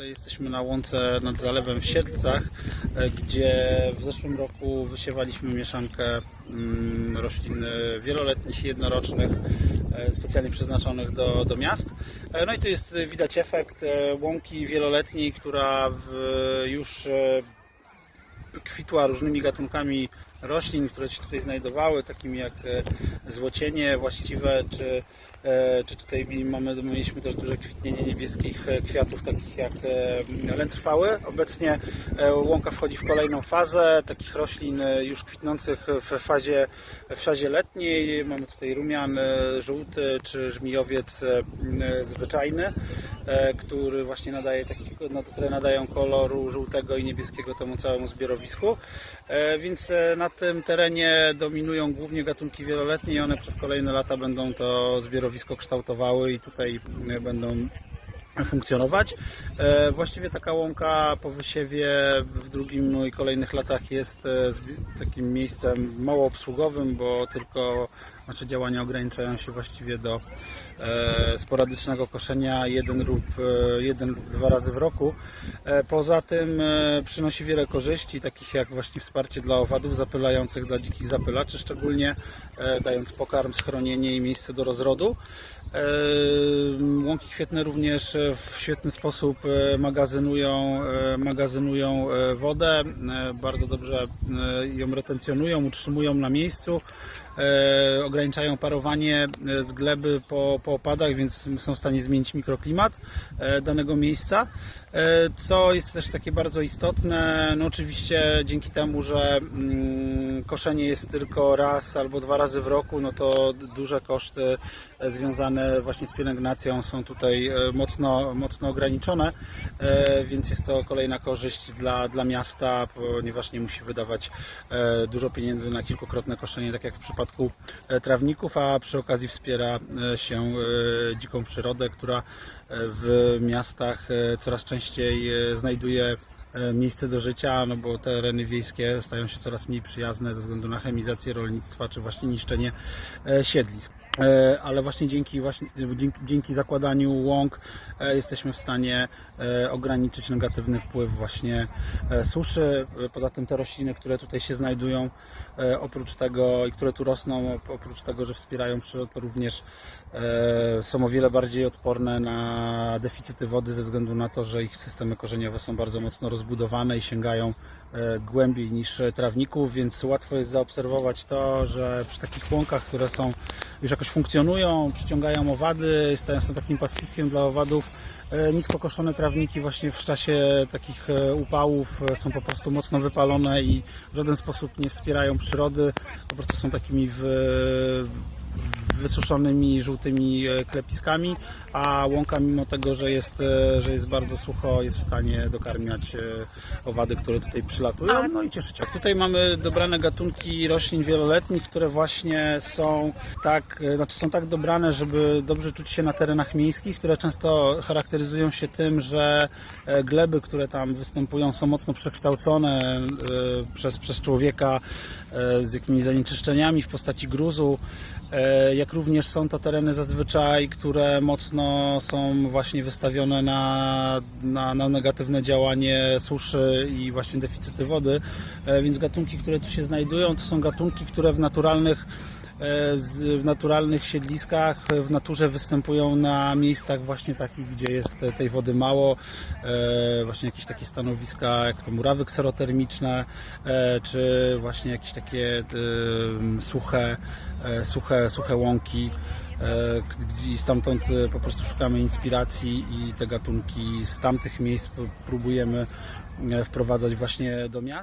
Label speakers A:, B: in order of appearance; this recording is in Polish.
A: Tutaj jesteśmy na łące nad zalewem w Siedlcach, e, gdzie w zeszłym roku wysiewaliśmy mieszankę mm, roślin e, wieloletnich i jednorocznych, e, specjalnie przeznaczonych do, do miast. No i tu jest widać efekt łąki wieloletniej, która w, już kwitła różnymi gatunkami roślin, które się tutaj znajdowały, takimi jak złocienie właściwe, czy, czy tutaj mamy, mieliśmy też duże kwitnienie niebieskich e, kwiatów, takich jak e, lętrwały. Obecnie e, łąka wchodzi w kolejną fazę takich roślin e, już kwitnących w fazie, w fazie letniej. Mamy tutaj rumian e, żółty, czy żmijowiec e, m, zwyczajny, e, który właśnie nadaje taki, no, które nadają koloru żółtego i niebieskiego temu całemu zbiorowisku. E, Więc e, na tym terenie dominują głównie gatunki wieloletnie i one przez kolejne lata będą to zbiorowisko kształtowały i tutaj e, będą funkcjonować. E, Właściwie taka łąka po wysiewie w drugim i kolejnych latach jest e, takim miejscem mało obsługowym, bo tylko nasze działania ograniczają się właściwie do e, sporadycznego koszenia jeden lub, e, jeden lub dwa razy w roku. E, Poza tym e, przynosi wiele korzyści, takich jak właśnie wsparcie dla owadów zapylających, dla dzikich zapylaczy szczególnie, e, dając pokarm, schronienie i miejsce do rozrodu. E, Łąki kwietne również w świetny sposób e, magazynują, e, magazynują e, wodę, bardzo dobrze ją retencjonują, utrzymują na miejscu, e, ograniczają parowanie e, z gleby po, po opadach, więc są w stanie zmienić mikroklimat e, danego miejsca. E, Co jest też takie bardzo istotne, no oczywiście dzięki temu, że mm, koszenie jest tylko raz albo dwa razy w roku, no to duże koszty e, związane właśnie z pielęgnacją są tutaj e, mocno, mocno ograniczone, więc jest to kolejna korzyść dla, dla miasta, ponieważ nie musi wydawać dużo pieniędzy na kilkukrotne koszenie, tak jak w przypadku trawników, a przy okazji wspiera się dziką przyrodę, która w miastach coraz częściej e, znajduje e, miejsce do życia, no bo tereny wiejskie stają się coraz mniej przyjazne ze względu na chemizację rolnictwa, czy właśnie niszczenie e, siedlisk. E, Ale właśnie dzięki, właśnie dzięki, zakładaniu łąk e, jesteśmy w stanie e, ograniczyć negatywny wpływ właśnie suszy. Poza tym te rośliny, które tutaj się znajdują, oprócz tego i które tu rosną, op- oprócz tego, że wspierają przyrodę, to również są o wiele bardziej odporne na deficyty wody ze względu na to, że ich systemy korzeniowe są bardzo mocno rozbudowane i sięgają głębiej niż trawników, więc łatwo jest zaobserwować to, że przy takich łąkach, które są już jakoś funkcjonują, przyciągają owady, stają się takim pastwiskiem dla owadów. e, Nisko koszone trawniki właśnie w czasie takich e, upałów e, są po prostu mocno wypalone i w żaden sposób nie wspierają przyrody. Po prostu są takimi w, wysuszonymi żółtymi e, klepiskami, a łąka mimo tego, że jest, e, że jest bardzo sucho, jest w stanie dokarmiać e, owady, które tutaj przylatują, no i cieszyć się. Tutaj mamy dobrane gatunki roślin wieloletnich, które właśnie są tak, znaczy są tak dobrane, żeby dobrze czuć się na terenach miejskich, które często charakteryzują się tym, że gleby, które tam występują są mocno przekształcone przez, przez człowieka z jakimiś zanieczyszczeniami w postaci gruzu, jak również są to tereny zazwyczaj, które mocno są właśnie wystawione na, na, na negatywne działanie suszy i właśnie deficyty wody, E, więc gatunki, które tu się znajdują, to są gatunki, które w naturalnych e, w naturalnych siedliskach w naturze występują na miejscach właśnie takich, gdzie jest te- tej wody mało, e, właśnie jakieś takie stanowiska jak to murawy kserotermiczne, e, czy właśnie jakieś takie e, suche, e, suche, suche łąki. e, I stamtąd e, po prostu szukamy inspiracji i te gatunki z tamtych miejsc próbujemy e, wprowadzać właśnie do miast.